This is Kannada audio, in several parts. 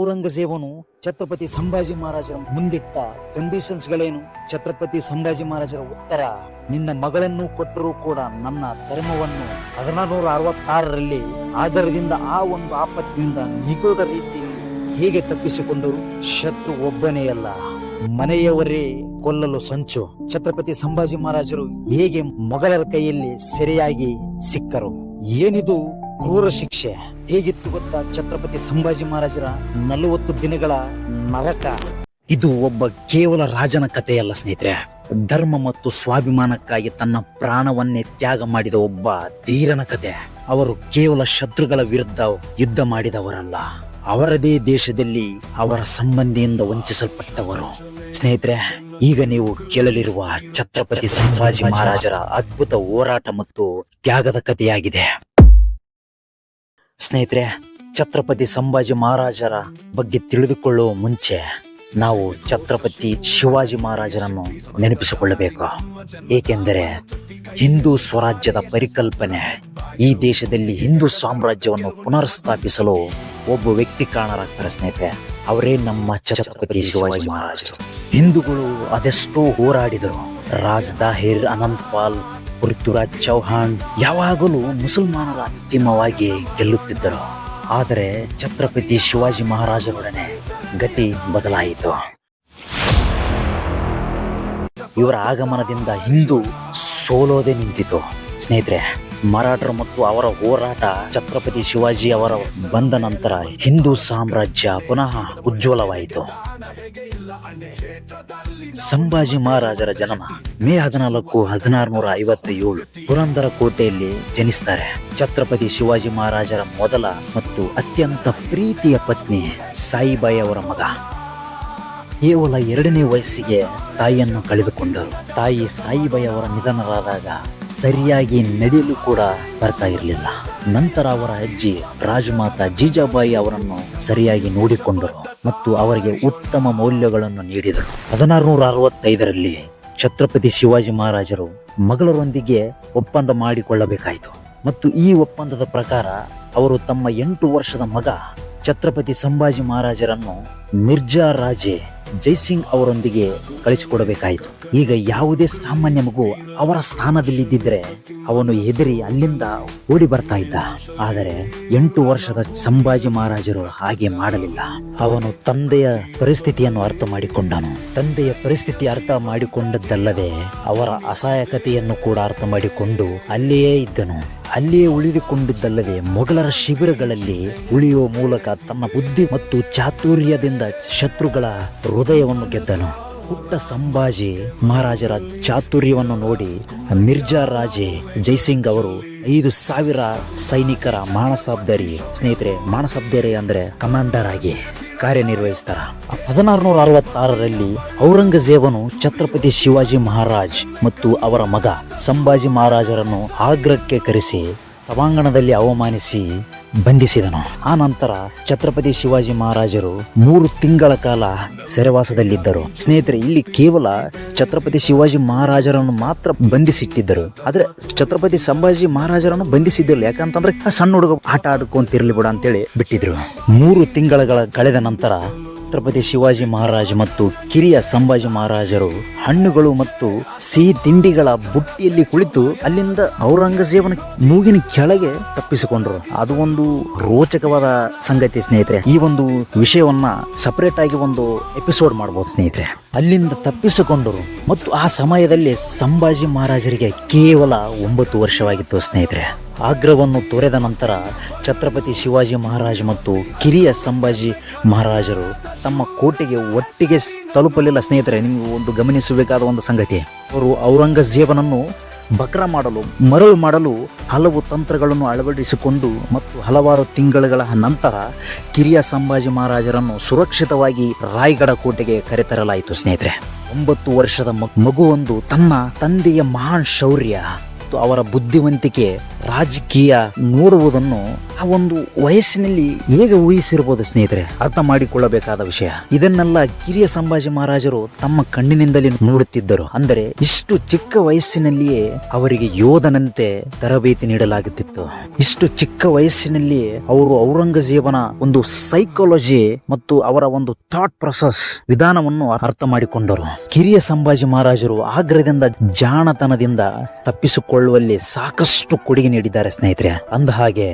ಔರಂಗಜೇಬನು ಛತ್ರಪತಿ ಸಂಭಾಜಿ ಮಹಾರಾಜರ ಮುಂದಿಟ್ಟ ಕಂಡೀಷನ್ಸ್ ಗಳೇನು? ಛತ್ರಪತಿ ಸಂಭಾಜಿ ಮಹಾರಾಜರ ಉತ್ತರ, ನಿನ್ನ ಮಗಳನ್ನು ಕೊಟ್ಟರೂ ಕೂಡ ನನ್ನ ಧರ್ಮವನ್ನು ಹದಿನಾರುನೂರ ಅರವತ್ತಾರರಲ್ಲಿ ಆಧಾರದಿಂದ ಆ ಒಂದು ಆಪತ್ತಿನಿಂದ ನಿಗೂಢ ರೀತಿಯಲ್ಲಿ ಹೇಗೆ ತಪ್ಪಿಸಿಕೊಂಡರು? ಶತ್ರು ಒಬ್ಬನೇ ಅಲ್ಲ, ಮನೆಯವರೇ ಕೊಲ್ಲಲು ಸಂಚು. ಛತ್ರಪತಿ ಸಂಭಾಜಿ ಮಹಾರಾಜರು ಹೇಗೆ ಮೊಘಲರ ಕೈಯಲ್ಲಿ ಸೆರೆಯಾಗಿ ಸಿಕ್ಕರು? ಏನಿದು? ಕ್ರೂರ ಶಿಕ್ಷೆ. ಹೇಗಿತ್ತು ಗೊತ್ತಾ? ಛತ್ರಪತಿ ಸಂಭಾಜಿ ಮಹಾರಾಜರ ನಲವತ್ತು ದಿನಗಳ ನರಕ. ಇದು ಒಬ್ಬ ಕೇವಲ ರಾಜನ ಕಥೆಯಲ್ಲ ಸ್ನೇಹಿತರೆ. ಧರ್ಮ ಮತ್ತು ಸ್ವಾಭಿಮಾನಕ್ಕಾಗಿ ತನ್ನ ಪ್ರಾಣವನ್ನೇ ತ್ಯಾಗ ಮಾಡಿದ ಒಬ್ಬ ಧೀರನ ಕತೆ. ಅವರು ಕೇವಲ ಶತ್ರುಗಳ ವಿರುದ್ಧ ಯುದ್ಧ ಮಾಡಿದವರಲ್ಲ. ಅವರದೇ ದೇಶದಲ್ಲಿ ಅವರ ಸಂಬಂಧಿಯಿಂದ ವಂಚಿಸಲ್ಪಟ್ಟವರು. ಸ್ನೇಹಿತರೆ, ಈಗ ನೀವು ಕೇಳಲಿರುವ ಛತ್ರಪತಿ ಸಂಭಾಜಿ ಮಹಾರಾಜರ ಅದ್ಭುತ ಹೋರಾಟ ಮತ್ತು ತ್ಯಾಗದ ಕಥೆಯಾಗಿದೆ. ಸ್ನೇಹಿತರೆ, ಛತ್ರಪತಿ ಸಂಭಾಜಿ ಮಹಾರಾಜರ ಬಗ್ಗೆ ತಿಳಿದುಕೊಳ್ಳುವ ಮುಂಚೆ ನಾವು ಛತ್ರಪತಿ ಶಿವಾಜಿ ಮಹಾರಾಜರನ್ನು ನೆನಪಿಸಿಕೊಳ್ಳಬೇಕು. ಏಕೆಂದರೆ ಹಿಂದೂ ಸ್ವರಾಜ್ಯದ ಪರಿಕಲ್ಪನೆ ಈ ದೇಶದಲ್ಲಿ ಹಿಂದೂ ಸಾಮ್ರಾಜ್ಯವನ್ನು ಪುನರ್ಸ್ಥಾಪಿಸಲು ಒಬ್ಬ ವ್ಯಕ್ತಿ ಕಾರಣರಾಗ್ತಾರೆ ಸ್ನೇಹಿತರೆ. ಅವರೇ ನಮ್ಮ ಛತ್ರಪತಿ ಶಿವಾಜಿ ಮಹಾರಾಜರು. ಹಿಂದೂಗಳು ಅದೆಷ್ಟೋ ಹೋರಾಡಿದರು. ರಾಜ್ ದಾಹಿರ್, ಅನಂತ್ ಪಾಲ್ ಪೃಥ್ವಿರಾಜ್ ಚೌಹಾಣ್ ಯಾವಾಗಲೂ ಮುಸಲ್ಮಾನರ ಅಂತಿಮವಾಗಿ ಗೆಲ್ಲುತ್ತಿದ್ದರು. ಆದರೆ ಛತ್ರಪತಿ ಶಿವಾಜಿ ಮಹಾರಾಜರೊಡನೆ ಗತಿ ಬದಲಾಯಿತು. ಇವರ ಆಗಮನದಿಂದ ಹಿಂದೂ ಸೋಲೋದೆ ನಿಂತಿತು. ಸ್ನೇಹಿತರೆ ಮರಾಠರು ಮತ್ತು ಅವರ ಹೋರಾಟ ಛತ್ರಪತಿ ಶಿವಾಜಿ ಅವರ ಬಂದ ನಂತರ ಹಿಂದೂ ಸಾಮ್ರಾಜ್ಯ ಪುನಃ ಉಜ್ವಲವಾಯಿತು. ಸಂಭಾಜಿ ಮಹಾರಾಜರ ಜನನ ಮೇ ಹದಿನಾಲ್ಕು ಹದಿನಾರುನೂರ ಐವತ್ತ ಏಳು ಪುರಂದರ ಕೋಟೆಯಲ್ಲಿ ಜನಿಸ್ತಾರೆ. ಛತ್ರಪತಿ ಶಿವಾಜಿ ಮಹಾರಾಜರ ಮೊದಲ ಮತ್ತು ಅತ್ಯಂತ ಪ್ರೀತಿಯ ಪತ್ನಿ ಸಾಯಿಬಾಯಿ ಅವರ ಮಗ. ಕೇವಲ ಎರಡನೇ ವಯಸ್ಸಿಗೆ ತಾಯಿಯನ್ನು ಕಳೆದುಕೊಂಡರು. ತಾಯಿ ಸಾಯಿಬಾಯಿ ಅವರ ನಿಧನರಾದಾಗ ಸರಿಯಾಗಿ ನಡೆಯಲು ಕೂಡ ಬರ್ತಾ ಇರಲಿಲ್ಲ. ನಂತರ ಅವರ ಅಜ್ಜಿ ರಾಜಮಾತಾ ಜೀಜಾಬಾಯಿ ಅವರನ್ನು ಸರಿಯಾಗಿ ನೋಡಿಕೊಂಡರು ಮತ್ತು ಅವರಿಗೆ ಉತ್ತಮ ಮೌಲ್ಯಗಳನ್ನು ನೀಡಿದರು. ಹದಿನಾರುನೂರ ಅರವತ್ತೈದರಲ್ಲಿ ಛತ್ರಪತಿ ಶಿವಾಜಿ ಮಹಾರಾಜರು ಮಗಳರೊಂದಿಗೆ ಒಪ್ಪಂದ ಮಾಡಿಕೊಳ್ಳಬೇಕಾಯಿತು ಮತ್ತು ಈ ಒಪ್ಪಂದದ ಪ್ರಕಾರ ಅವರು ತಮ್ಮ ಎಂಟು ವರ್ಷದ ಮಗ ಛತ್ರಪತಿ ಸಂಭಾಜಿ ಮಹಾರಾಜರನ್ನು ಮಿರ್ಜಾ ರಾಜೆ ಜೈಸಿಂಗ್ ಅವರೊಂದಿಗೆ ಕಳಿಸಿಕೊಡಬೇಕಾಯಿತು. ಈಗ ಯಾವುದೇ ಸಾಮಾನ್ಯ ಮಗು ಅವರ ಸ್ಥಾನದಲ್ಲಿದ್ದಿದ್ರೆ ಅವನು ಹೆದರಿ ಅಲ್ಲಿಂದ ಓಡಿ ಬರ್ತಾ ಇದ್ದ. ಆದರೆ ಎಂಟು ವರ್ಷದ ಸಂಭಾಜಿ ಮಹಾರಾಜರು ಹಾಗೆ ಮಾಡಲಿಲ್ಲ. ಅವನು ತಂದೆಯ ಪರಿಸ್ಥಿತಿಯನ್ನು ಅರ್ಥ ಮಾಡಿಕೊಂಡನು. ತಂದೆಯ ಪರಿಸ್ಥಿತಿ ಅರ್ಥ ಮಾಡಿಕೊಂಡದ್ದಲ್ಲದೆ ಅವರ ಅಸಹಾಯಕತೆಯನ್ನು ಕೂಡ ಅರ್ಥ ಮಾಡಿಕೊಂಡು ಅಲ್ಲಿಯೇ ಇದ್ದನು. ಅಲ್ಲಿಯೇ ಉಳಿದುಕೊಂಡಿದ್ದಲ್ಲದೆ ಮೊಘಲರ ಶಿಬಿರಗಳಲ್ಲಿ ಉಳಿಯುವ ಮೂಲಕ ತನ್ನ ಬುದ್ಧಿ ಮತ್ತು ಚಾತುರ್ಯದಿಂದ ಶತ್ರುಗಳ ಹೃದಯವನ್ನು ಗೆದ್ದನು. ಪುಟ್ಟ ಸಂಭಾಜಿ ಮಹಾರಾಜರ ಚಾತುರ್ಯವನ್ನು ನೋಡಿ ಮಿರ್ಜಾ ರಾಜೆ ಜೈಸಿಂಗ್ ಅವರು ಐದು ಸಾವಿರ ಸೈನಿಕರ ಮಾನಸಾಬ್ದರಿ, ಸ್ನೇಹಿತರೆ, ಮಾನಸಾಬ್ದರಿ ಅಂದ್ರೆ ಕಮಾಂಡರ್ ಆಗಿ. ಕಾರ್ಯನಿರ್ವಹಿಸ್ತಾರ. ಹದಿನಾರುನೂರ ಅರವತ್ತಾರರಲ್ಲಿ ಔರಂಗಜೇಬನು ಛತ್ರಪತಿ ಶಿವಾಜಿ ಮಹಾರಾಜ್ ಮತ್ತು ಅವರ ಮಗ ಸಂಭಾಜಿ ಮಹಾರಾಜರನ್ನು ಆಗ್ರಕ್ಕೆ ಕರೆಸಿ ಸಭಾಂಗಣದಲ್ಲಿ ಅವಮಾನಿಸಿ ಬಂಧಿಸಿದನು. ಆ ನಂತರ ಛತ್ರಪತಿ ಶಿವಾಜಿ ಮಹಾರಾಜರು ಮೂರು ತಿಂಗಳ ಕಾಲ ಸೆರೆವಾಸದಲ್ಲಿದ್ದರು. ಸ್ನೇಹಿತರೆ, ಇಲ್ಲಿ ಕೇವಲ ಛತ್ರಪತಿ ಶಿವಾಜಿ ಮಹಾರಾಜರನ್ನು ಮಾತ್ರ ಬಂಧಿಸಿಟ್ಟಿದ್ದರು. ಆದ್ರೆ ಛತ್ರಪತಿ ಸಂಭಾಜಿ ಮಹಾರಾಜರನ್ನು ಬಂಧಿಸಿದ್ದಿಲ್ಲ. ಯಾಕಂತಂದ್ರೆ ಸಣ್ಣ ಹುಡುಗ ಆಟ ಆಡ್ಕೊಂತಿರ್ಲಿ ಬಿಡ ಅಂತೇಳಿ ಬಿಟ್ಟಿದ್ರು. ಮೂರು ತಿಂಗಳ ಕಳೆದ ನಂತರ ಛತ್ರಪತಿ ಶಿವಾಜಿ ಮಹಾರಾಜ್ ಮತ್ತು ಕಿರಿಯ ಸಂಭಾಜಿ ಮಹಾರಾಜರು ಹಣ್ಣುಗಳು ಮತ್ತು ಸಿಹಿ ತಿಂಡಿಗಳ ಬುಟ್ಟಿಯಲ್ಲಿ ಕುಳಿತು ಅಲ್ಲಿಂದ ಔರಂಗಜೇಬನ ಮೂಗಿನ ಕೆಳಗೆ ತಪ್ಪಿಸಿಕೊಂಡ್ರು. ಅದು ಒಂದು ರೋಚಕವಾದ ಸಂಗತಿ ಸ್ನೇಹಿತರೆ. ಈ ಒಂದು ವಿಷಯವನ್ನ ಸಪರೇಟ್ ಆಗಿ ಒಂದು ಎಪಿಸೋಡ್ ಮಾಡಬಹುದು ಸ್ನೇಹಿತರೆ. ಅಲ್ಲಿಂದ ತಪ್ಪಿಸಿಕೊಂಡರು. ಮತ್ತು ಆ ಸಮಯದಲ್ಲಿ ಸಂಭಾಜಿ ಮಹಾರಾಜರಿಗೆ ಕೇವಲ ಒಂಬತ್ತು ವರ್ಷವಾಗಿತ್ತು ಸ್ನೇಹಿತರೆ. ಆಗ್ರವನ್ನು ತೊರೆದ ನಂತರ ಛತ್ರಪತಿ ಶಿವಾಜಿ ಮಹಾರಾಜ್ ಮತ್ತು ಕಿರಿಯ ಸಂಭಾಜಿ ಮಹಾರಾಜರು ತಮ್ಮ ಕೋಟೆಗೆ ಒಟ್ಟಿಗೆ ತಲುಪಲಿಲ್ಲ. ಸ್ನೇಹಿತರೆ, ನಿಮಗೆ ಒಂದು ಗಮನಿಸಬೇಕಾದ ಒಂದು ಸಂಗತಿ. ಅವರು ಔರಂಗಜೇಬನನ್ನು ಬಕ್ರ ಮಾಡಲು, ಮರಳು ಮಾಡಲು ಹಲವು ತಂತ್ರಗಳನ್ನು ಅಳವಡಿಸಿಕೊಂಡು ಮತ್ತು ಹಲವಾರು ತಿಂಗಳುಗಳ ನಂತರ ಕಿರಿಯ ಸಂಭಾಜಿ ಮಹಾರಾಜರನ್ನು ಸುರಕ್ಷಿತವಾಗಿ ರಾಯಗಡ ಕೋಟೆಗೆ ಕರೆತರಲಾಯಿತು ಸ್ನೇಹಿತರೆ. ಒಂಬತ್ತು ವರ್ಷದ ಮಗ್- ಮಗುವೊಂದು ತನ್ನ ತಂದೆಯ ಮಹಾನ್ ಶೌರ್ಯ. ಮತ್ತು ಅವರ ಬುದ್ಧಿವಂತಿಕೆ ರಾಜಕೀಯ ನೋಡುವುದನ್ನು ಆ ಒಂದು ವಯಸ್ಸಿನಲ್ಲಿ ಹೇಗೆ ಊಹಿಸಿರಬಹುದು ಸ್ನೇಹಿತರೆ? ಅರ್ಥ ಮಾಡಿಕೊಳ್ಳಬೇಕಾದ ವಿಷಯ. ಇದನ್ನೆಲ್ಲ ಕಿರಿಯ ಸಂಭಾಜಿ ಮಹಾರಾಜರು ತಮ್ಮ ಕಣ್ಣಿನಿಂದಲೇ ನೋಡುತ್ತಿದ್ದರು. ಅಂದರೆ ಇಷ್ಟು ಚಿಕ್ಕ ವಯಸ್ಸಿನಲ್ಲಿಯೇ ಅವರಿಗೆ ಯೋಧನಂತೆ ತರಬೇತಿ ನೀಡಲಾಗುತ್ತಿತ್ತು. ಇಷ್ಟು ಚಿಕ್ಕ ವಯಸ್ಸಿನಲ್ಲಿ ಅವರು ಔರಂಗಜೇಬನ ಒಂದು ಸೈಕಾಲಜಿ ಮತ್ತು ಅವರ ಒಂದು ಥಾಟ್ ಪ್ರೊಸೆಸ್ ವಿಧಾನವನ್ನು ಅರ್ಥ ಮಾಡಿಕೊಂಡರು. ಕಿರಿಯ ಸಂಭಾಜಿ ಮಹಾರಾಜರು ಆಗ್ರಹದಿಂದ ಜಾಣತನದಿಂದ ತಪ್ಪಿಸಿಕೊಳ್ಳುವಲ್ಲಿ ಸಾಕಷ್ಟು ಕೊಡುಗೆ ನೀಡಿದ್ದಾರೆ ಸ್ನೇಹಿತರೆ. ಅಂದ ಹಾಗೆ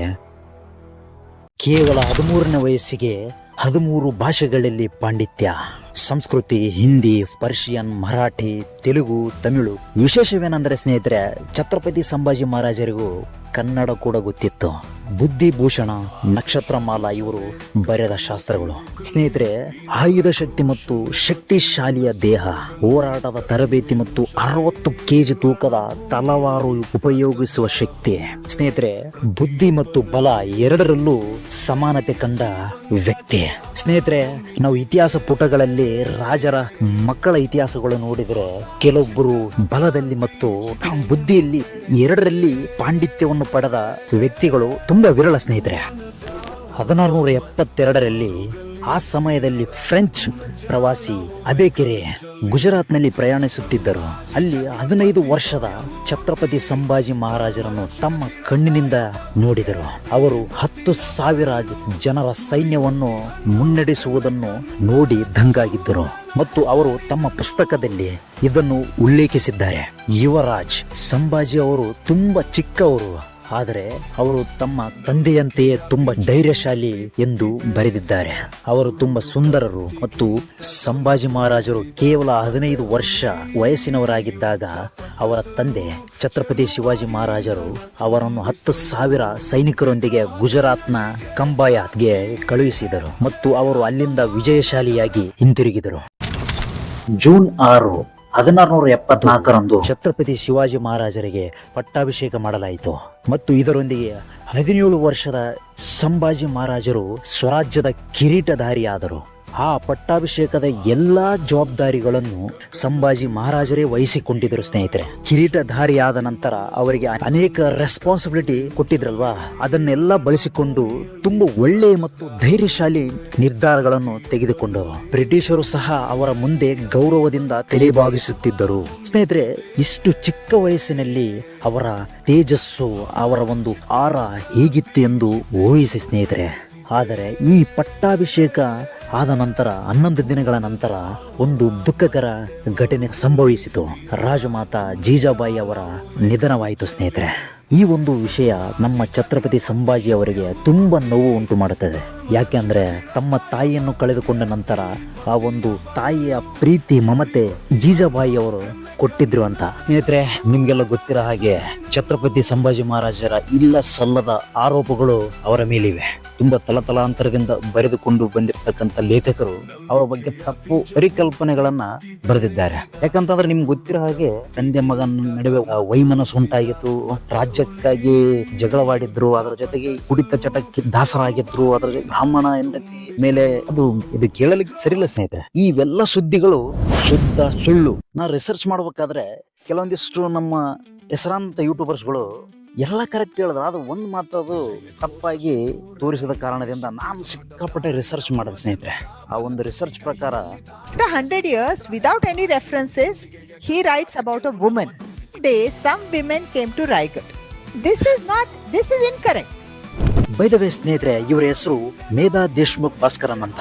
ಕೇವಲ ಹದಿಮೂರನೇ ವಯಸ್ಸಿಗೆ ಹದಿಮೂರು ಭಾಷೆಗಳಲ್ಲಿ ಪಾಂಡಿತ್ಯ. ಸಂಸ್ಕೃತಿ, ಹಿಂದಿ, ಪರ್ಷಿಯನ್, ಮರಾಠಿ, ತೆಲುಗು, ತಮಿಳು. ವಿಶೇಷವೇನೆಂದರೆ ಸ್ನೇಹಿತರೆ, ಛತ್ರಪತಿ ಸಂಭಾಜಿ ಮಹಾರಾಜರಿಗೂ ಕನ್ನಡ ಕೂಡ ಗೊತ್ತಿತ್ತು. ಬುದ್ಧಿಭೂಷಣ, ನಕ್ಷತ್ರಮಾಲ ಇವರು ಬರೆದ ಶಾಸ್ತ್ರಗಳು. ಸ್ನೇಹಿತರೆ, ಆಯುಧ ಶಕ್ತಿ ಮತ್ತು ಶಕ್ತಿಶಾಲಿಯ ದೇಹ, ಹೋರಾಟದ ತರಬೇತಿ ಮತ್ತು ಅರವತ್ತು ಕೆಜಿ ತೂಕದ ತಲವಾರು ಉಪಯೋಗಿಸುವ ಶಕ್ತಿ. ಸ್ನೇಹಿತರೆ, ಬುದ್ಧಿ ಮತ್ತು ಬಲ ಎರಡರಲ್ಲೂ ಸಮಾನತೆ ಕಂಡ ವ್ಯಕ್ತಿ. ಸ್ನೇಹಿತರೆ, ನಾವು ಇತಿಹಾಸ ಪುಟಗಳಲ್ಲಿ ರಾಜರ ಮಕ್ಕಳ ಇತಿಹಾಸಗಳು ನೋಡಿದರೆ ಕೆಲವೊಬ್ಬರು ಬಲದಲ್ಲಿ ಮತ್ತು ಬುದ್ಧಿಯಲ್ಲಿ ಎರಡರಲ್ಲಿ ಪಾಂಡಿತ್ಯವನ್ನು ಪಡೆದ ವ್ಯಕ್ತಿಗಳು ತುಂಬಾ ವಿರಳ ಸ್ನೇಹಿತರೆ ಹದಿನಾರುನೂರ ಎಪ್ಪತ್ತೆರಡರಲ್ಲಿ ಆ ಸಮಯದಲ್ಲಿ ಫ್ರೆಂಚ್ ಪ್ರವಾಸಿ ಅಬೇಕೆರೆ ಗುಜರಾತ್ನಲ್ಲಿ ಪ್ರಯಾಣಿಸುತ್ತಿದ್ದರು. ಅಲ್ಲಿ ಹದಿನೈದು ವರ್ಷದ ಛತ್ರಪತಿ ಸಂಭಾಜಿ ಮಹಾರಾಜರನ್ನು ತಮ್ಮ ಕಣ್ಣಿನಿಂದ ನೋಡಿದರು. ಅವರು ಹತ್ತು ಸಾವಿರ ಜನರ ಸೈನ್ಯವನ್ನು ಮುನ್ನಡೆಸುವುದನ್ನು ನೋಡಿ ದಂಗಾಗಿದ್ದರು. ಮತ್ತು ಅವರು ತಮ್ಮ ಪುಸ್ತಕದಲ್ಲಿ ಇದನ್ನು ಉಲ್ಲೇಖಿಸಿದ್ದಾರೆ. ಯುವರಾಜ್, ಸಂಭಾಜಿ ಅವರು ತುಂಬಾ ಚಿಕ್ಕವರು. ಆದರೆ ಅವರು ತಮ್ಮ ತಂದೆಯಂತೆಯೇ ತುಂಬಾ ಧೈರ್ಯಶಾಲಿ ಎಂದು ಬರೆದಿದ್ದಾರೆ. ಅವರು ತುಂಬಾ ಸುಂದರರು ಮತ್ತು ಸಂಭಾಜಿ ಮಹಾರಾಜರು ಕೇವಲ ಹದಿನೈದು ವರ್ಷ ವಯಸ್ಸಿನವರಾಗಿದ್ದಾಗ ಅವರ ತಂದೆ ಛತ್ರಪತಿ ಶಿವಾಜಿ ಮಹಾರಾಜರು ಅವರನ್ನು ಹತ್ತು ಸಾವಿರ ಸೈನಿಕರೊಂದಿಗೆ ಗುಜರಾತ್ನ ಕಂಬಾಯಾತ್ಗೆ ಕಳುಹಿಸಿದರು ಮತ್ತು ಅವರು ಅಲ್ಲಿಂದ ವಿಜಯಶಾಲಿಯಾಗಿ ಹಿಂತಿರುಗಿದರು. ಜೂನ್ ಆರು ಹದಿನಾರುನೂರ ಎಪ್ಪತ್ನಾಲ್ಕರಂದು ಛತ್ರಪತಿ ಶಿವಾಜಿ ಮಹಾರಾಜರಿಗೆ ಪಟ್ಟಾಭಿಷೇಕ ಮಾಡಲಾಯಿತು. ಮತ್ತು ಇದರೊಂದಿಗೆ ಹದಿನೇಳು ವರ್ಷದ ಸಂಭಾಜಿ ಮಹಾರಾಜರು ಸ್ವರಾಜ್ಯದ ಕಿರೀಟಧಾರಿಯಾದರು. ಆ ಪಟ್ಟಾಭಿಷೇಕದ ಎಲ್ಲಾ ಜವಾಬ್ದಾರಿಗಳನ್ನು ಸಂಭಾಜಿ ಮಹಾರಾಜರೇ ವಹಿಸಿಕೊಂಡಿದ್ದರು ಸ್ನೇಹಿತರೆ. ಕಿರೀಟಧಾರಿಯಾದ ನಂತರ ಅವರಿಗೆ ಅನೇಕ ರೆಸ್ಪಾನ್ಸಿಬಿಲಿಟಿ ಕೊಟ್ಟಿದ್ರಲ್ವಾ? ಅದನ್ನೆಲ್ಲ ಬಳಸಿಕೊಂಡು ತುಂಬಾ ಒಳ್ಳೆಯ ಮತ್ತು ಧೈರ್ಯಶಾಲಿ ನಿರ್ಧಾರಗಳನ್ನು ತೆಗೆದುಕೊಂಡರು ಬ್ರಿಟಿಷರು ಸಹ ಅವರ ಮುಂದೆ ಗೌರವದಿಂದ ತಲೆಬಾಗಿಸುತ್ತಿದ್ದರು. ಸ್ನೇಹಿತರೆ, ಇಷ್ಟು ಚಿಕ್ಕ ವಯಸ್ಸಿನಲ್ಲಿ ಅವರ ತೇಜಸ್ಸು, ಅವರ ಒಂದು ಆರ ಹೇಗಿತ್ತು ಎಂದು ಊಹಿಸಿ ಸ್ನೇಹಿತರೆ. ಆದರೆ ಈ ಪಟ್ಟಾಭಿಷೇಕ ಆದ ನಂತರ, ಹನ್ನೊಂದು ದಿನಗಳ ನಂತರ ಒಂದು ದುಃಖಕರ ಘಟನೆ ಸಂಭವಿಸಿತು. ರಾಜಮಾತಾ ಜೀಜಾಬಾಯಿ ಅವರ ನಿಧನವಾಯಿತು, ಸ್ನೇಹಿತರೆ. ಈ ಒಂದು ವಿಷಯ ನಮ್ಮ ಛತ್ರಪತಿ ಸಂಭಾಜಿ ಅವರಿಗೆ ತುಂಬಾ ನೋವು ಉಂಟು ಮಾಡುತ್ತದೆ ಯಾಕೆಂದ್ರೆ ತಮ್ಮ ತಾಯಿಯನ್ನು ಕಳೆದುಕೊಂಡ ನಂತರ ಆ ಒಂದು ತಾಯಿಯ ಪ್ರೀತಿ, ಮಮತೆ ಜೀಜಾಬಾಯಿ ಅವರು ಕೊಟ್ಟಿದ್ರು ಅಂತ. ಸ್ನೇಹಿತರೆ, ನಿಮ್ಗೆಲ್ಲ ಗೊತ್ತಿರೋ ಹಾಗೆ ಛತ್ರಪತಿ ಸಂಭಾಜಿ ಮಹಾರಾಜರ ಇಲ್ಲ ಸಲ್ಲದ ಆರೋಪಗಳು ಅವರ ಮೇಲಿವೆ. ತುಂಬಾ ತಲತಲಾಂತರದಿಂದ ಬರೆದುಕೊಂಡು ಬಂದಿರತಕ್ಕಂಥ ಲೇಖಕರು ಅವರ ಬಗ್ಗೆ ತಪ್ಪು ಪರಿಕಲ್ಪನೆಗಳನ್ನ ಬರೆದಿದ್ದಾರೆ. ಯಾಕಂತಂದ್ರೆ ನಿಮ್ಗೆ ಗೊತ್ತಿರೋ ಹಾಗೆ ತಂದೆ ಮಗನ ನಡುವೆ ವೈಮನಸ್ಸು ಉಂಟಾಗಿತ್ತು. ರಾಜ್ಯಕ್ಕಾಗಿ ಜಗಳವಾಡಿದ್ರು, ಅದರ ಜೊತೆಗೆ ಕುಡಿತ ಚಟಕ್ಕೆ ದಾಸರಾಗಿದ್ರು, ಅದರ ಬ್ರಾಹ್ಮಣ ಹೆಂಡತಿ ಮೇಲೆ ಅದು ಇದು ಕೇಳಲಿಕ್ಕೆ ಸರಿಲ್ಲ ಸ್ನೇಹಿತರೆ. ಇವೆಲ್ಲ ಸುದ್ದಿಗಳು ಶುದ್ಧ ಸುಳ್ಳು. ನಾ ರಿಸರ್ಚ್ ಮಾಡ್ಬೇಕಾದ್ರೆ ಕೆಲವೊಂದಿಷ್ಟು ನಮ್ಮ ಹೆಸರಾಂತ ಯೂಟ್ಯೂಬರ್ಸ್ಗಳು ಎಲ್ಲ ಕರೆಕ್ಟ್ ಹೇಳಿದ್ರು. ಅದು ಒಂದು ಮಾತ್ರ ಅದು ತಪ್ಪಾಗಿ ತೋರಿಸಿದ ಕಾರಣದಿಂದ ನಾನು ಸಿಕ್ಕಾಪಟ್ಟೆ ರಿಸರ್ಚ್ ಮಾಡಿದೆ ಸ್ನೇಹಿತರೆ. ಆ ಒಂದು ರಿಸರ್ಚ್ ಪ್ರಕಾರ After 100 years, without any references, he writes about a day some women came to to this This not this this is incorrect. By the way ಸ್ನೇಹಿತರೆ, ಇವರ ಹೆಸರು ಮೇಧಾ ದೇಶ್ಮುಖ್ ಭಾಸ್ಕರಂ ಅಂತ.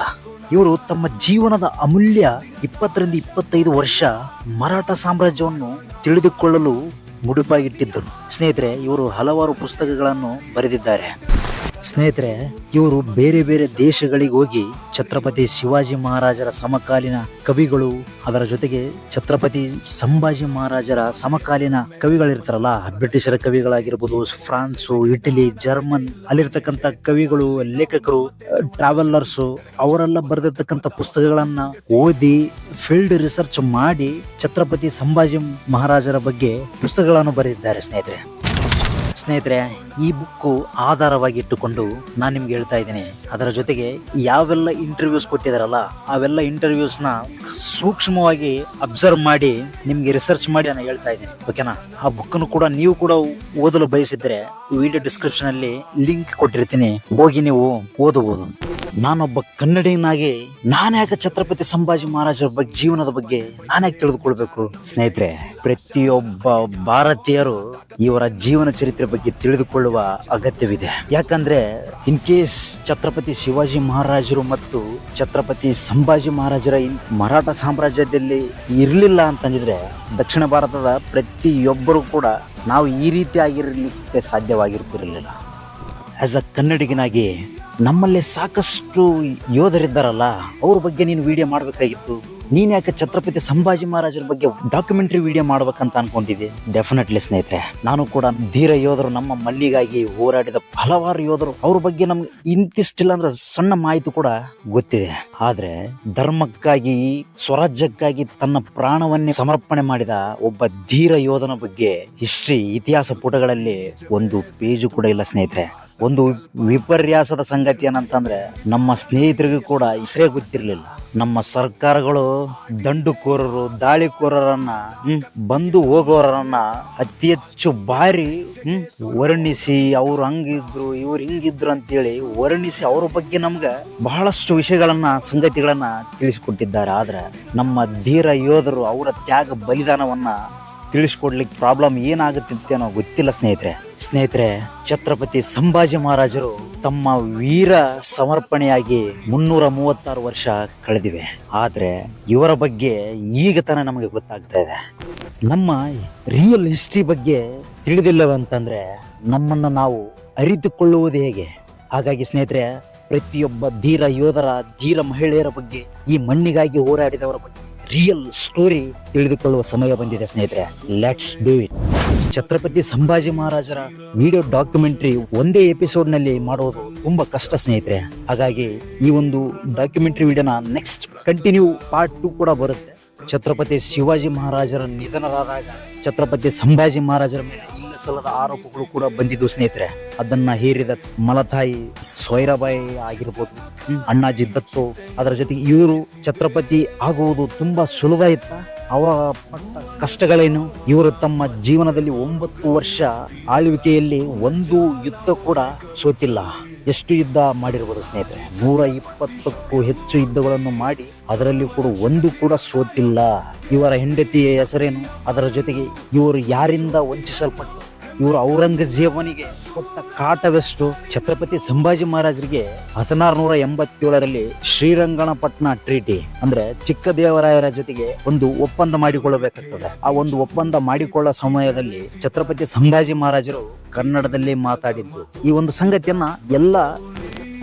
ಇವರು ತಮ್ಮ ಜೀವನದ ಅಮೂಲ್ಯ ಇಪ್ಪತ್ತರಿಂದ ಇಪ್ಪತ್ತೈದು ವರ್ಷ ಮರಾಠ ಸಾಮ್ರಾಜ್ಯವನ್ನು ತಿಳಿದುಕೊಳ್ಳಲು ಮುಡುಪಾಗಿಟ್ಟಿದ್ದರು. ಸ್ನೇಹಿತರೆ, ಇವರು ಹಲವಾರು ಪುಸ್ತಕಗಳನ್ನು ಬರೆದಿದ್ದಾರೆ. ಸ್ನೇಹಿತರೆ, ಇವರು ಬೇರೆ ಬೇರೆ ದೇಶಗಳಿಗೆ ಹೋಗಿ ಛತ್ರಪತಿ ಶಿವಾಜಿ ಮಹಾರಾಜರ ಸಮಕಾಲೀನ ಕವಿಗಳು, ಅದರ ಜೊತೆಗೆ ಛತ್ರಪತಿ ಸಂಭಾಜಿ ಮಹಾರಾಜರ ಸಮಕಾಲೀನ ಕವಿಗಳಿರ್ತಾರಲ್ಲ, ಬ್ರಿಟಿಷರ ಕವಿಗಳಾಗಿರ್ಬೋದು, ಫ್ರಾನ್ಸು, ಇಟಲಿ, ಜರ್ಮನ್, ಅಲ್ಲಿರ್ತಕ್ಕಂಥ ಕವಿಗಳು, ಲೇಖಕರು, ಟ್ರಾವೆಲ್ಲರ್ಸು, ಅವರೆಲ್ಲ ಬರೆದಿರ್ತಕ್ಕಂಥ ಪುಸ್ತಕಗಳನ್ನ ಓದಿ ಫೀಲ್ಡ್ ರಿಸರ್ಚ್ ಮಾಡಿ ಛತ್ರಪತಿ ಸಂಭಾಜಿ ಮಹಾರಾಜರ ಬಗ್ಗೆ ಪುಸ್ತಕಗಳನ್ನು ಬರೆದಿದ್ದಾರೆ ಸ್ನೇಹಿತರೆ. ಸ್ನೇಹಿತರೆ, ಈ ಬುಕ್ಕು ಆಧಾರವಾಗಿ ಇಟ್ಟುಕೊಂಡು ನಾನು ನಿಮ್ಗೆ ಹೇಳ್ತಾ ಇದ್ದೀನಿ. ಅದರ ಜೊತೆಗೆ ಯಾವೆಲ್ಲ ಇಂಟರ್ವ್ಯೂಸ್ ಕೊಟ್ಟಿದಾರಲ್ಲ, ಅವೆಲ್ಲ ಇಂಟರ್ವ್ಯೂಸ್ನ ಸೂಕ್ಷ್ಮವಾಗಿ ಅಬ್ಸರ್ವ್ ಮಾಡಿ ನಿಮ್ಗೆ ರಿಸರ್ಚ್ ಮಾಡಿ ನಾನು ಹೇಳ್ತಾ ಇದ್ದೀನಿ. ಓಕೆನಾ ಆ ಬುಕ್ಕನ್ನು ಕೂಡ ನೀವು ಕೂಡ ಓದಲು ಬಯಸಿದ್ರೆ ವಿಡಿಯೋ ಡಿಸ್ಕ್ರಿಪ್ಷನ್ ಅಲ್ಲಿ ಲಿಂಕ್ ಕೊಟ್ಟಿರ್ತೀನಿ. ಹೋಗಿ ನೀವು ಓದಬಹುದು. ನಾನೊಬ್ಬ ಕನ್ನಡಿಗನಾಗಿ ನಾನ್ಯಾಕೆ ಛತ್ರಪತಿ ಸಂಭಾಜಿ ಮಹಾರಾಜರ ಬಗ್ಗೆ, ಜೀವನದ ಬಗ್ಗೆ ನಾನ್ಯಾಕೆ ತಿಳಿದುಕೊಳ್ಬೇಕು? ಸ್ನೇಹಿತರೆ, ಪ್ರತಿಯೊಬ್ಬ ಭಾರತೀಯರು ಇವರ ಜೀವನ ಚರಿತ್ರೆ ಬಗ್ಗೆ ತಿಳಿದುಕೊಳ್ಳುವ ಅಗತ್ಯವಿದೆ. ಯಾಕಂದ್ರೆ ಇನ್ ಕೇಸ್ ಛತ್ರಪತಿ ಶಿವಾಜಿ ಮಹಾರಾಜರು ಮತ್ತು ಛತ್ರಪತಿ ಸಂಭಾಜಿ ಮಹಾರಾಜರ ಮರಾಠ ಸಾಮ್ರಾಜ್ಯದಲ್ಲಿ ಇರಲಿಲ್ಲ ಅಂತಂದಿದ್ರೆ, ದಕ್ಷಿಣ ಭಾರತದ ಪ್ರತಿಯೊಬ್ಬರು ಕೂಡ ನಾವು ಈ ರೀತಿ ಆಗಿರಲಿಕ್ಕೆ ಸಾಧ್ಯವಾಗಿರ್ತಿರಲಿಲ್ಲ. ಆಸ್ ಅ ಕನ್ನಡಿಗನಾಗಿ ನಮ್ಮಲ್ಲಿ ಸಾಕಷ್ಟು ಯೋಧರಿದ್ದಾರಲ್ಲ, ಅವ್ರ ಬಗ್ಗೆ ನೀನು ವಿಡಿಯೋ ಮಾಡಬೇಕಾಗಿತ್ತು. ನೀನ್ ಯಾಕೆ ಛತ್ರಪತಿ ಸಂಭಾಜಿ ಮಹಾರಾಜರ ಬಗ್ಗೆ ಡಾಕ್ಯುಮೆಂಟರಿ ವಿಡಿಯೋ ಮಾಡ್ಬೇಕಂತ ಅನ್ಕೊಂಡಿದ್ದೆ? ಡೆಫಿನೆಟ್ಲಿ ಸ್ನೇಹಿತರೆ, ನಾನು ಕೂಡ ಧೀರ ಯೋಧರು, ನಮ್ಮ ಮಲ್ಲಿಗಾಗಿ ಹೋರಾಡಿದ ಹಲವಾರು ಯೋಧರು, ಅವ್ರ ಬಗ್ಗೆ ನಮ್ಗೆ ಇಂತಿಷ್ಟಿಲ್ಲ ಅಂದ್ರೆ ಸಣ್ಣ ಮಾಹಿತಿ ಕೂಡ ಗೊತ್ತಿದೆ. ಆದ್ರೆ ಧರ್ಮಕ್ಕಾಗಿ, ಸ್ವರಾಜ್ಯಕ್ಕಾಗಿ ತನ್ನ ಪ್ರಾಣವನ್ನೇ ಸಮರ್ಪಣೆ ಮಾಡಿದ ಒಬ್ಬ ಧೀರ ಯೋಧನ ಬಗ್ಗೆ ಹಿಸ್ಟ್ರಿ, ಇತಿಹಾಸ ಪುಟಗಳಲ್ಲಿ ಒಂದು ಪೇಜು ಕೂಡ ಇಲ್ಲ ಸ್ನೇಹಿತರೆ. ಒಂದು ವಿಪರ್ಯಾಸದ ಸಂಗತಿ ಏನಂತಂದ್ರೆ, ನಮ್ಮ ಸ್ನೇಹಿತರಿಗೂ ಕೂಡ ಇಸ್ರೇ ಗೊತ್ತಿರಲಿಲ್ಲ. ನಮ್ಮ ಸರ್ಕಾರಗಳು ದಂಡುಕೋರರು, ದಾಳಿಕೋರರನ್ನ ಬಂದು ಹೋಗೋರನ್ನ ಅತಿ ಹೆಚ್ಚು ಬಾರಿ ವರ್ಣಿಸಿ, ಅವ್ರು ಹಂಗಿದ್ರು, ಇವ್ರು ಹಿಂಗಿದ್ರು ಅಂತೇಳಿ ವರ್ಣಿಸಿ ಅವ್ರ ಬಗ್ಗೆ ನಮ್ಗೆ ಬಹಳಷ್ಟು ವಿಷಯಗಳನ್ನ ಸಂಗತಿಗಳನ್ನ ತಿಳಿಸಿಕೊಟ್ಟಿದ್ದಾರೆ. ಆದ್ರೆ ನಮ್ಮ ಧೀರ ಯೋಧರು ಅವರ ತ್ಯಾಗ ಬಲಿದಾನವನ್ನ ತಿಳಿಸ್ಕೊಡ್ಲಿಕ್ಕೆ ಪ್ರಾಬ್ಲಮ್ ಏನಾಗುತ್ತಿತ್ತೇನೋ ಗೊತ್ತಿಲ್ಲ ಸ್ನೇಹಿತರೆ. ಸ್ನೇಹಿತರೆ, ಛತ್ರಪತಿ ಸಂಭಾಜಿ ಮಹಾರಾಜರು ತಮ್ಮ ವೀರ ಸಮರ್ಪಣೆಯಾಗಿ ಮುನ್ನೂರ ಮೂವತ್ತಾರು ವರ್ಷ ಕಳೆದಿವೆ. ಆದ್ರೆ ಇವರ ಬಗ್ಗೆ ಈಗ ತನ ನಮಗೆ ಗೊತ್ತಾಗ್ತಾ ಇದೆ. ನಮ್ಮ ರಿಯಲ್ ಹಿಸ್ಟ್ರಿ ಬಗ್ಗೆ ತಿಳಿದಿಲ್ಲವಂತಂದ್ರೆ ನಮ್ಮನ್ನು ನಾವು ಅರಿತುಕೊಳ್ಳುವುದು ಹೇಗೆ? ಹಾಗಾಗಿ ಸ್ನೇಹಿತರೆ ಪ್ರತಿಯೊಬ್ಬ ಧೀರ ಯೋಧರ, ಧೀರ ಮಹಿಳೆಯರ ಬಗ್ಗೆ, ಈ ಮಣ್ಣಿಗಾಗಿ ಹೋರಾಡಿದವರ ಬಗ್ಗೆ ರಿಯಲ್ ಸ್ಟೋರಿ ತಿಳಿದುಕೊಳ್ಳುವ ಸಮಯ ಬಂದಿದೆ ಸ್ನೇಹಿತರೆ. Let's do it Chhatrapati Sambhaji ಮಹಾರಾಜರ ವಿಡಿಯೋ ಡಾಕ್ಯುಮೆಂಟರಿ ಒಂದೇ ಎಪಿಸೋಡ್ನಲ್ಲಿ ಮಾಡೋದು ತುಂಬಾ ಕಷ್ಟ ಸ್ನೇಹಿತರೆ. ಹಾಗಾಗಿ ಈ ಒಂದು ಡಾಕ್ಯುಮೆಂಟರಿ ವಿಡಿಯೋನ ನೆಕ್ಸ್ಟ್ ಕಂಟಿನ್ಯೂ ಪಾರ್ಟ್ ಟೂ ಕೂಡ ಬರುತ್ತೆ. ಛತ್ರಪತಿ ಶಿವಾಜಿ ಮಹಾರಾಜರ ನಿಧನರಾದಾಗ ಛತ್ರಪತಿ ಸಂಭಾಜಿ ಮಹಾರಾಜರ ಮೇಲೆ ಸಲ್ಲದ ಆರೋಪಗಳು ಕೂಡ ಬಂದಿದ್ದು ಸ್ನೇಹಿತರೆ. ಅದನ್ನ ಹೇರಿದ ಮಲತಾಯಿ ಸೋಯರಬಾಯಿ ಆಗಿರ್ಬೋದು ಅಣ್ಣಾಜಿ ದತ್ತು, ಅದರ ಜೊತೆಗೆ ಇವರು ಛತ್ರಪತಿ ಆಗುವುದು ತುಂಬಾ ಸುಲಭ ಇತ್ತ. ಅವರ ಪಟ್ಟ ಕಷ್ಟಗಳೇನು? ಇವರು ತಮ್ಮ ಜೀವನದಲ್ಲಿ ಒಂಬತ್ತು ವರ್ಷ ಆಳ್ವಿಕೆಯಲ್ಲಿ ಒಂದು ಯುದ್ಧ ಕೂಡ ಸೋತಿಲ್ಲ. ಎಷ್ಟು ಯುದ್ಧ ಮಾಡಿರ್ಬೋದು ಸ್ನೇಹಿತರೆ? ನೂರ ಇಪ್ಪತ್ತಕ್ಕೂ ಹೆಚ್ಚು ಯುದ್ಧಗಳನ್ನು ಮಾಡಿ ಅದರಲ್ಲಿ ಕೂಡ ಒಂದು ಕೂಡ ಸೋತಿಲ್ಲ. ಇವರ ಹೆಂಡತಿಯ ಹೆಸರೇನು? ಅದರ ಜೊತೆಗೆ ಇವರು ಯಾರಿಂದ ವಂಚಿಸಲ್ಪಟ್ಟು ಇವರು ಔರಂಗಜೇಬನಿಗೆ ಕೊಟ್ಟ ಕಾಟವೆಷ್ಟು? ಛತ್ರಪತಿ ಸಂಭಾಜಿ ಮಹಾರಾಜರಿಗೆ ಹದಿನಾರು ನೂರ ಎಂಬತ್ತೇಳರಲ್ಲಿ ಶ್ರೀರಂಗಣಪಟ್ಟಣ ಟ್ರೀಟಿ ಅಂದ್ರೆ ಚಿಕ್ಕದೇವರಾಯರ ಜೊತೆಗೆ ಒಂದು ಒಪ್ಪಂದ ಮಾಡಿಕೊಳ್ಳಬೇಕಾಗ್ತದೆ. ಆ ಒಂದು ಒಪ್ಪಂದ ಮಾಡಿಕೊಳ್ಳೋ ಸಮಯದಲ್ಲಿ ಛತ್ರಪತಿ ಸಂಭಾಜಿ ಮಹಾರಾಜರು ಕನ್ನಡದಲ್ಲಿ ಮಾತಾಡಿದ್ದು ಈ ಒಂದು ಸಂಗತಿಯನ್ನ ಎಲ್ಲ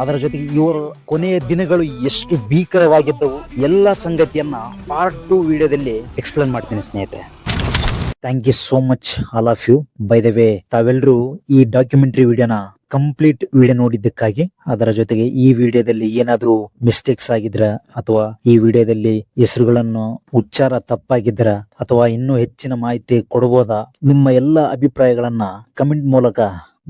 ಅದರ ಜೊತೆಗೆ ಇವರು ಕೊನೆಯ ದಿನಗಳು ಎಷ್ಟು ಭೀಕರವಾಗಿದ್ದವು, ಎಲ್ಲ ಸಂಗತಿಯನ್ನ ಪಾರ್ಟ್ ಟು ವಿಡಿಯೋದಲ್ಲಿ ಎಕ್ಸ್ಪ್ಲೇನ್ ಮಾಡ್ತೀನಿ ಸ್ನೇಹಿತರೆ. Thank you so much all of you by the way ತಾವೆಲ್ಲರೂ ಈ ಡಾಕ್ಯುಮೆಂಟರಿ ವಿಡಿಯೋನ ಕಂಪ್ಲೀಟ್ ವಿಡಿಯೋ ನೋಡಿದ್ದಕ್ಕಾಗಿ, ಅದರ ಜೊತೆಗೆ ಈ ವಿಡಿಯೋದಲ್ಲಿ ಏನಾದರೂ ಮಿಸ್ಟೇಕ್ಸ್ ಆಗಿದ್ರ, ಅಥವಾ ಈ ವಿಡಿಯೋದಲ್ಲಿ ಹೆಸರುಗಳನ್ನು ಉಚ್ಚಾರ ತಪ್ಪಾಗಿದ್ರ, ಅಥವಾ ಇನ್ನೂ ಹೆಚ್ಚಿನ ಮಾಹಿತಿ ಕೊಡಬಹುದಾ ನಿಮ್ಮ ಎಲ್ಲ ಅಭಿಪ್ರಾಯಗಳನ್ನ ಕಮೆಂಟ್ ಮೂಲಕ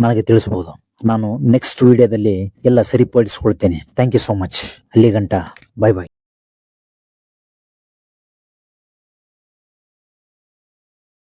ನನಗೆ ತಿಳಿಸಬಹುದು. ನಾನು ನೆಕ್ಸ್ಟ್ ವಿಡಿಯೋದಲ್ಲಿ ಎಲ್ಲ ಸರಿಪಡಿಸಿಕೊಳ್ತೇನೆ. ಥ್ಯಾಂಕ್ ಯು ಸೋ ಮಚ್ ಅಲ್ಲಿ ಗಂಟ ಬಾಯ್ ಬಾಯ್